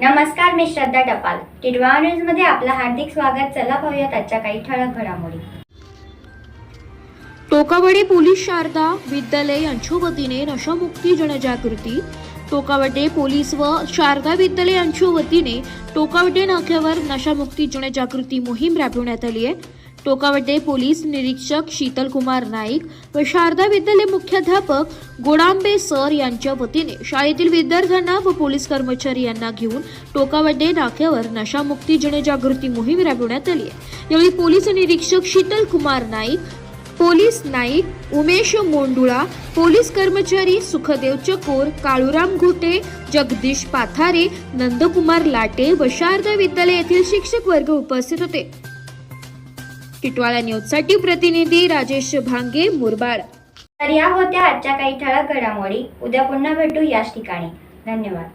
नमस्कार मी श्रद्धा टपाल. टिडवा न्यूजमध्ये आपलं हार्दिक स्वागत. चला पाहूयात आजच्या काही ठळक घडामोडी. टोकावडे पोलीस शारदा विद्यालय यांच्या वतीने नशामुक्ती जनजागृती. टोकावटे पोलीस व शारदा विद्यालय यांच्या वतीने टोकावटे नाक्यावर नशामुक्ती जनजागृती मोहीम राबवण्यात आली आहे. टोकावडे पोलीस निरीक्षक शीतल कुमार नाईक व शारदा विद्यालय मुख्याध्यापक गोडांबे सर यांच्या वतीने शाळेतील विद्यार्थ्यांना व पोलीस कर्मचारी यांना घेऊन टोकावडे नाक्यावर नशामुक्ती जनजागृती मोहीम राबवण्यात आली आहे. यावेळी पोलीस निरीक्षक शीतल कुमार नाईक पोलीस नाईक उमेश मोंडुळा पोलीस कर्मचारी सुखदेव चकोर काळूराम घोटे जगदीश पाथारे नंदकुमार लाटे व शारदा विद्यालय येथील शिक्षक वर्ग उपस्थित होते. टिटवाळा न्यूजसाठी प्रतिनिधी राजेश भांगे मुरबाड. तर या होत्या आजच्या काही ठळक घडामोडी. उद्या पुन्हा भेटू याच ठिकाणी. धन्यवाद.